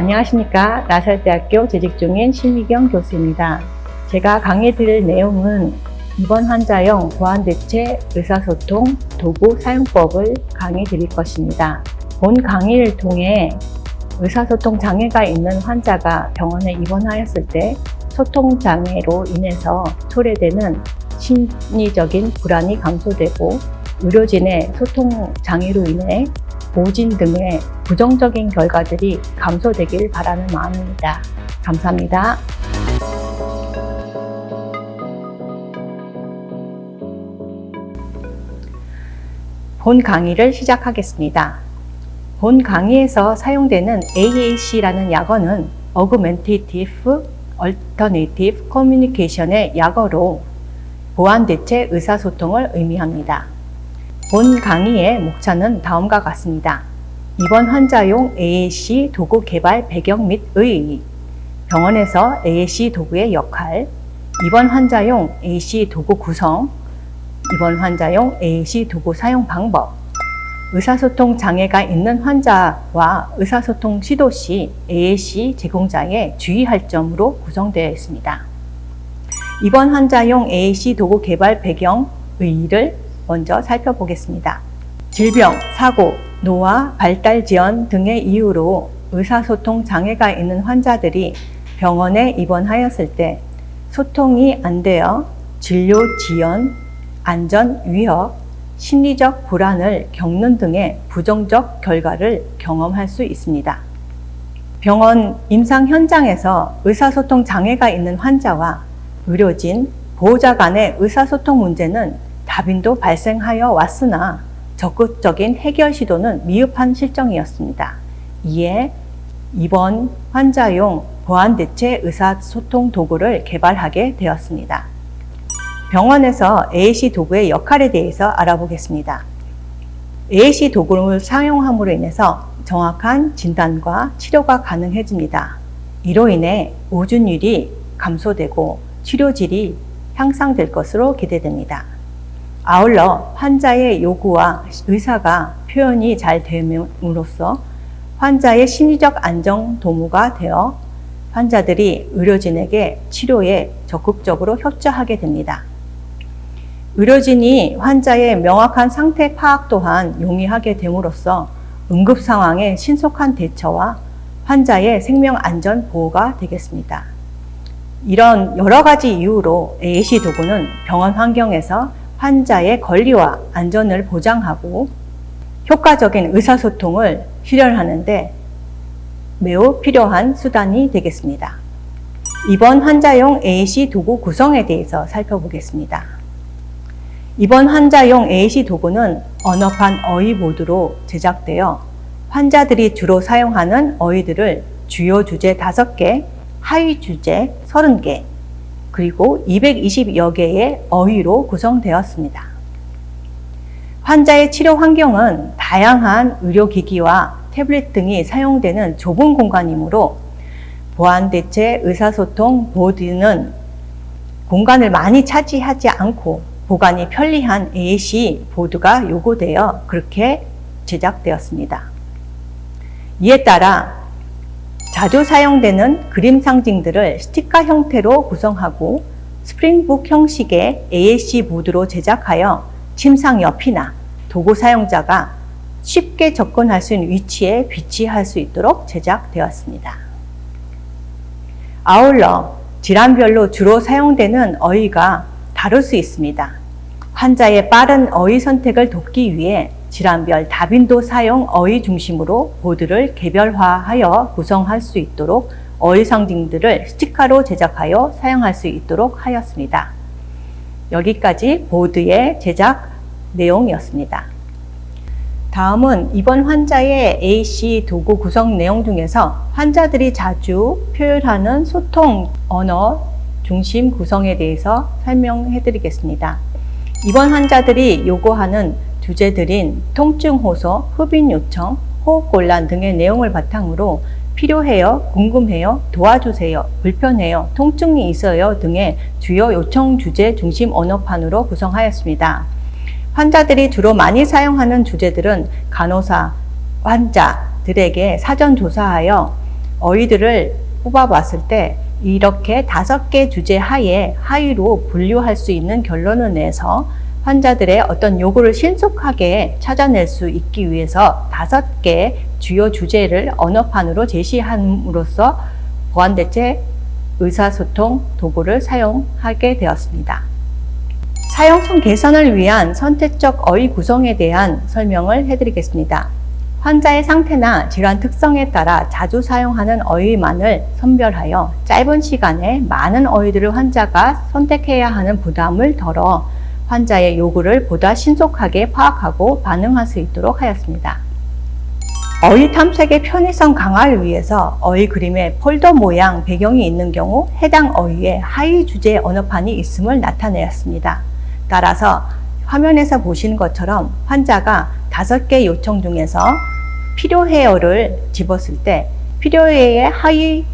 안녕하십니까. 나설대학교 재직 중인 신미경 교수입니다. 제가 강의 드릴 내용은 입원 환자용 보안 대체 의사소통 도구 사용법을 강의 드릴 것입니다. 본 강의를 통해 의사소통 장애가 있는 환자가 병원에 입원하였을 때 소통 장애로 인해서 초래되는 심리적인 불안이 감소되고 의료진의 소통 장애로 인해 보진 등의 부정적인 결과들이 감소되길 바라는 마음입니다. 감사합니다. 본 강의를 시작하겠습니다. 본 강의에서 사용되는 AAC라는 약어는 Augmentative Alternative Communication의 약어로 보안 대체 의사소통을 의미합니다. 본 강의의 목차는 다음과 같습니다. 입원 환자용 AAC 도구 개발 배경 및 의의, 병원에서 AAC 도구의 역할, 입원 환자용 AAC 도구 구성, 입원 환자용 AAC 도구 사용 방법, 의사소통 장애가 있는 환자와 의사소통 시도 시 AAC 제공자의 주의할 점으로 구성되어 있습니다. 입원 환자용 AAC 도구 개발 배경 의의를 먼저 살펴보겠습니다. 질병, 사고, 노화, 발달 지연 등의 이유로 의사소통 장애가 있는 환자들이 병원에 입원하였을 때 소통이 안 되어 진료 지연, 안전 위협, 심리적 불안을 겪는 등의 부정적 결과를 경험할 수 있습니다. 병원 임상 현장에서 의사소통 장애가 있는 환자와 의료진, 보호자 간의 의사소통 문제는 다빈도 발생하여 왔으나 적극적인 해결 시도는 미흡한 실정이었습니다. 이에 이번 환자용 보안 대체 의사소통 도구를 개발하게 되었습니다. 병원에서 AAC 도구의 역할에 대해서 알아보겠습니다. AAC 도구를 사용함으로 인해서 정확한 진단과 치료가 가능해집니다. 이로 인해 우준율이 감소되고 치료질이 향상될 것으로 기대됩니다. 아울러 환자의 요구와 의사가 표현이 잘 됨으로써 환자의 심리적 안정 도모가 되어 환자들이 의료진에게 치료에 적극적으로 협조하게 됩니다. 의료진이 환자의 명확한 상태 파악 또한 용이하게 됨으로써 응급 상황의 신속한 대처와 환자의 생명 안전 보호가 되겠습니다. 이런 여러 가지 이유로 AAC 도구는 병원 환경에서 환자의 권리와 안전을 보장하고 효과적인 의사소통을 실현하는데 매우 필요한 수단이 되겠습니다. 이번 환자용 AAC 도구 구성에 대해서 살펴보겠습니다. 이번 환자용 AAC 도구는 언어판 어휘 모드로 제작되어 환자들이 주로 사용하는 어휘들을 주요 주제 5개, 하위 주제 30개, 그리고 220여 개의 어휘로 구성되었습니다. 환자의 치료 환경은 다양한 의료기기와 태블릿 등이 사용되는 좁은 공간이므로 보안 대체 의사소통 보드는 공간을 많이 차지하지 않고 보관이 편리한 AAC 보드가 요구되어 그렇게 제작되었습니다. 이에 따라 자주 사용되는 그림 상징들을 스티커 형태로 구성하고 스프링북 형식의 AAC 보드로 제작하여 침상 옆이나 도구 사용자가 쉽게 접근할 수 있는 위치에 비치할 수 있도록 제작되었습니다. 아울러 질환별로 주로 사용되는 어휘가 다를 수 있습니다. 환자의 빠른 어휘 선택을 돕기 위해 질환별 다빈도 사용 어휘 중심으로 보드를 개별화하여 구성할 수 있도록 어휘 상징들을 스티커로 제작하여 사용할 수 있도록 하였습니다. 여기까지 보드의 제작 내용이었습니다. 다음은 이번 환자의 AC 도구 구성 내용 중에서 환자들이 자주 표현하는 소통 언어 중심 구성에 대해서 설명해 드리겠습니다. 이번 환자들이 요구하는 주제들인 통증 호소, 흡인 요청, 호흡 곤란 등의 내용을 바탕으로 필요해요, 궁금해요, 도와주세요, 불편해요, 통증이 있어요 등의 주요 요청 주제 중심 언어판으로 구성하였습니다. 환자들이 주로 많이 사용하는 주제들은 간호사, 환자들에게 사전 조사하여 어휘들을 뽑아봤을 때 이렇게 다섯 개 주제 하에 하위로 분류할 수 있는 결론을 내서 환자들의 어떤 요구를 신속하게 찾아낼 수 있기 위해서 다섯 개 주요 주제를 언어판으로 제시함으로써 보안대책 의사소통 도구를 사용하게 되었습니다. 사용성 개선을 위한 선택적 어휘 구성에 대한 설명을 해드리겠습니다. 환자의 상태나 질환 특성에 따라 자주 사용하는 어휘만을 선별하여 짧은 시간에 많은 어휘들을 환자가 선택해야 하는 부담을 덜어 환자의 요구를 보다 신속하게 파악하고 반응할 수 있도록 하였습니다. 어휘 탐색의 편의성 강화를 위해서 어휘 그림에 폴더 모양 배경이 있는 경우 해당 어휘에 하위 주제 언어판이 있음을 나타내었습니다. 따라서 화면에서 보시는 것처럼 환자가 다섯 개 요청 중에서 필요해요를 집었을 때 필요해의 하위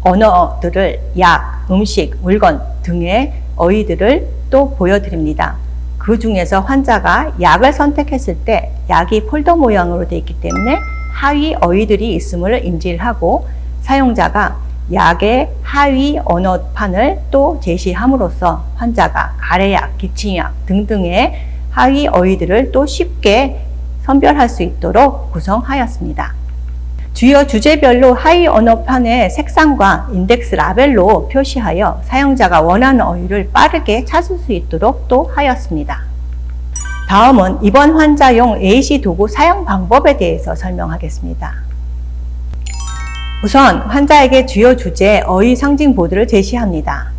언어들을 약, 음식, 물건 등의 어휘들을 또 보여드립니다. 그 중에서 환자가 약을 선택했을 때 약이 폴더 모양으로 되어 있기 때문에 하위 어휘들이 있음을 인지를 하고 사용자가 약의 하위 언어판을 또 제시함으로써 환자가 가래약, 기침약 등등의 하위 어휘들을 또 쉽게 선별할 수 있도록 구성하였습니다. 주요 주제별로 하위 언어판의 색상과 인덱스 라벨로 표시하여 사용자가 원하는 어휘를 빠르게 찾을 수 있도록 또 하였습니다. 다음은 이번 환자용 AC 도구 사용 방법에 대해서 설명하겠습니다. 우선 환자에게 주요 주제 어휘 상징 보드를 제시합니다.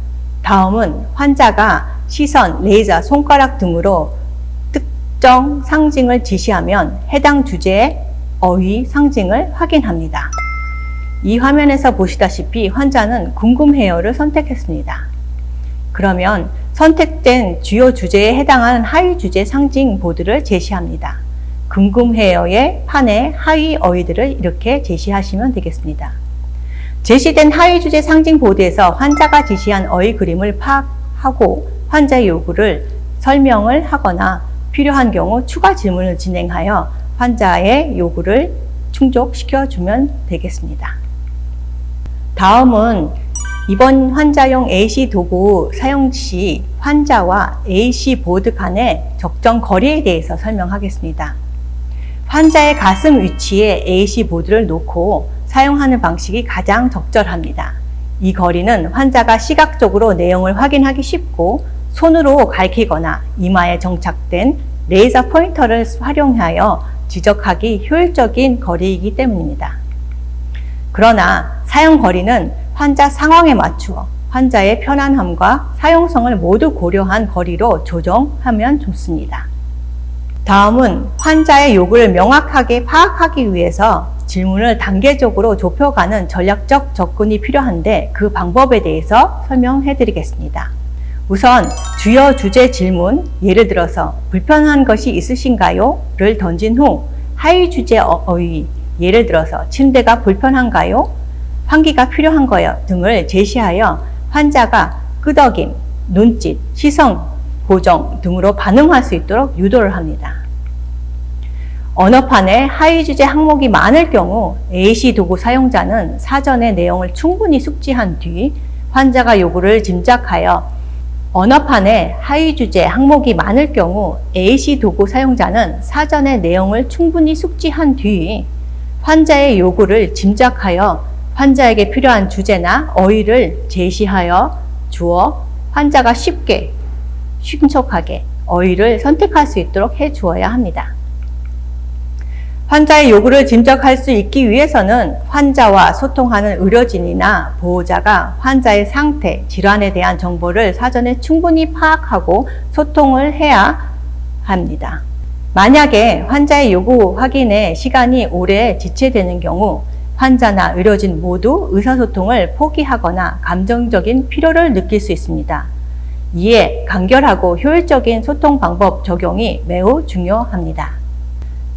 다음은 환자가 시선, 레이저, 손가락 등으로 특정 상징을 지시하면 해당 주제의 어휘 상징을 확인합니다. 이 화면에서 보시다시피 환자는 궁금해요를 선택했습니다. 그러면 선택된 주요 주제에 해당하는 하위 주제 상징 보드를 제시합니다. 궁금해요의 판에 하위 어휘들을 이렇게 제시하시면 되겠습니다. 제시된 하위 주제 상징 보드에서 환자가 지시한 어휘 그림을 파악하고 환자의 요구를 설명을 하거나 필요한 경우 추가 질문을 진행하여 환자의 요구를 충족시켜 주면 되겠습니다. 다음은 이번 환자용 AC 도구 사용 시 환자와 AC 보드 간의 적정 거리에 대해서 설명하겠습니다. 환자의 가슴 위치에 AC 보드를 놓고 사용하는 방식이 가장 적절합니다. 이 거리는 환자가 시각적으로 내용을 확인하기 쉽고 손으로 가리키거나 이마에 정착된 레이저 포인터를 활용하여 지적하기 효율적인 거리이기 때문입니다. 그러나 사용 거리는 환자 상황에 맞추어 환자의 편안함과 사용성을 모두 고려한 거리로 조정하면 좋습니다. 다음은 환자의 요구를 명확하게 파악하기 위해서 질문을 단계적으로 좁혀가는 전략적 접근이 필요한데 그 방법에 대해서 설명해 드리겠습니다. 우선 주요 주제 질문, 예를 들어서 불편한 것이 있으신가요? 를 던진 후 하위 주제 어휘, 예를 들어서 침대가 불편한가요? 환기가 필요한 거요 등을 제시하여 환자가 끄덕임, 눈짓, 시선 고정 등으로 반응할 수 있도록 유도를 합니다. 언어판에 하위 주제 항목이 많을 경우 AC 도구 사용자는 사전에 내용을 충분히 숙지한 뒤 환자가 요구를 짐작하여 언어판에 하위 주제 항목이 많을 경우 AC 도구 사용자는 사전의 내용을 충분히 숙지한 뒤 환자의 요구를 짐작하여 환자에게 필요한 주제나 어휘를 제시하여 주어 환자가 쉽게 신속하게 어휘를 선택할 수 있도록 해 주어야 합니다. 환자의 요구를 짐작할 수 있기 위해서는 환자와 소통하는 의료진이나 보호자가 환자의 상태, 질환에 대한 정보를 사전에 충분히 파악하고 소통을 해야 합니다. 만약에 환자의 요구 확인에 시간이 오래 지체되는 경우 환자나 의료진 모두 의사소통을 포기하거나 감정적인 피로를 느낄 수 있습니다. 이에 간결하고 효율적인 소통 방법 적용이 매우 중요합니다.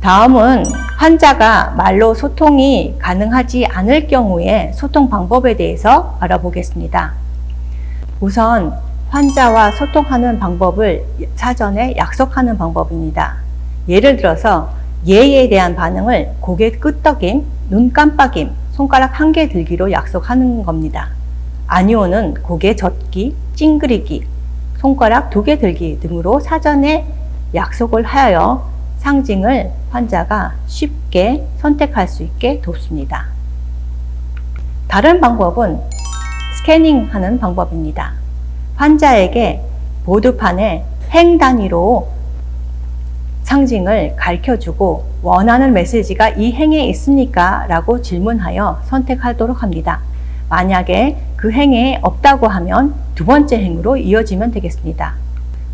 다음은 환자가 말로 소통이 가능하지 않을 경우에 소통 방법에 대해서 알아보겠습니다. 우선 환자와 소통하는 방법을 사전에 약속하는 방법입니다. 예를 들어서 예에 대한 반응을 고개 끄덕임, 눈 깜빡임, 손가락 한 개 들기로 약속하는 겁니다. 아니오는 고개 젓기, 찡그리기, 손가락 두 개 들기 등으로 사전에 약속을 하여 상징을 환자가 쉽게 선택할 수 있게 돕습니다. 다른 방법은 스캐닝 하는 방법입니다. 환자에게 보드판에 행 단위로 상징을 가르쳐 주고 원하는 메시지가 이 행에 있습니까? 라고 질문하여 선택하도록 합니다. 만약에 그 행에 없다고 하면 두 번째 행으로 이어지면 되겠습니다.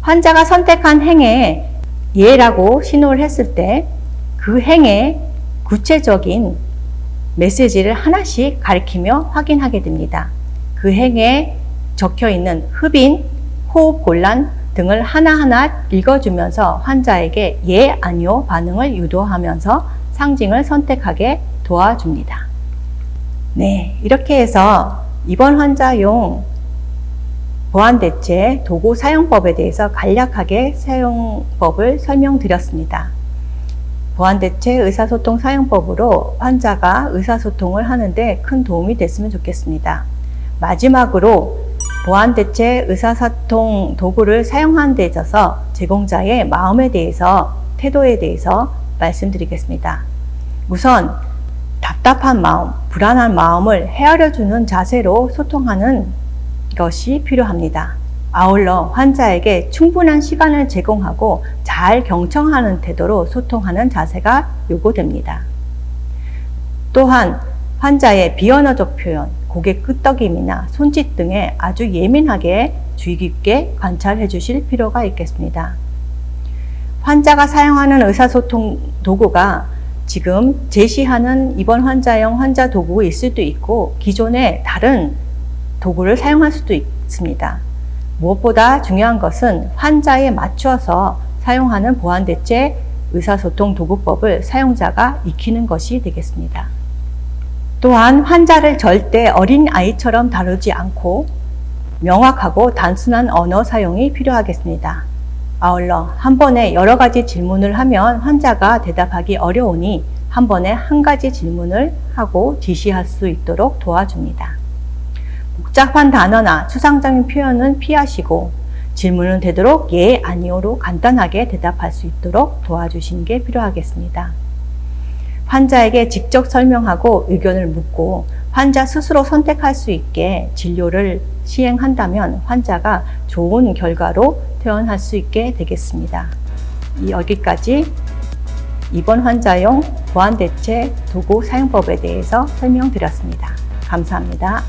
환자가 선택한 행에 예라고 신호를 했을 때 그 행의 구체적인 메시지를 하나씩 가리키며 확인하게 됩니다. 그 행에 적혀 있는 흡인, 호흡 곤란 등을 하나하나 읽어주면서 환자에게 예, 아니요 반응을 유도하면서 상징을 선택하게 도와줍니다. 네, 이렇게 해서 이번 환자용 보안 대체 도구 사용법에 대해서 간략하게 사용법을 설명드렸습니다. 보안대체 의사소통 사용법으로 환자가 의사소통을 하는데 큰 도움이 됐으면 좋겠습니다. 마지막으로 보안대체 의사소통 도구를 사용하는 데 있어서 제공자의 마음에 대해서 태도에 대해서 말씀드리겠습니다. 우선 답답한 마음, 불안한 마음을 헤아려주는 자세로 소통하는 것이 필요합니다. 아울러 환자에게 충분한 시간을 제공하고 잘 경청하는 태도로 소통하는 자세가 요구됩니다. 또한 환자의 비언어적 표현, 고개 끄덕임이나 손짓 등에 아주 예민하게 주의 깊게 관찰해 주실 필요가 있겠습니다. 환자가 사용하는 의사소통 도구가 지금 제시하는 입원 환자용 환자 도구일 수도 있고 기존의 다른 도구를 사용할 수도 있습니다. 무엇보다 중요한 것은 환자에 맞춰서 사용하는 보안대체 의사소통 도구법을 사용자가 익히는 것이 되겠습니다. 또한 환자를 절대 어린 아이처럼 다루지 않고 명확하고 단순한 언어 사용이 필요하겠습니다. 아울러 한 번에 여러 가지 질문을 하면 환자가 대답하기 어려우니 한 번에 한 가지 질문을 하고 지시할 수 있도록 도와줍니다. 복잡한 단어나 추상적인 표현은 피하시고 질문은 되도록 예, 아니오로 간단하게 대답할 수 있도록 도와주시는 게 필요하겠습니다. 환자에게 직접 설명하고 의견을 묻고 환자 스스로 선택할 수 있게 진료를 시행한다면 환자가 좋은 결과로 퇴원할 수 있게 되겠습니다. 여기까지 입원 환자용 보안 대체 도구 사용법에 대해서 설명드렸습니다. 감사합니다.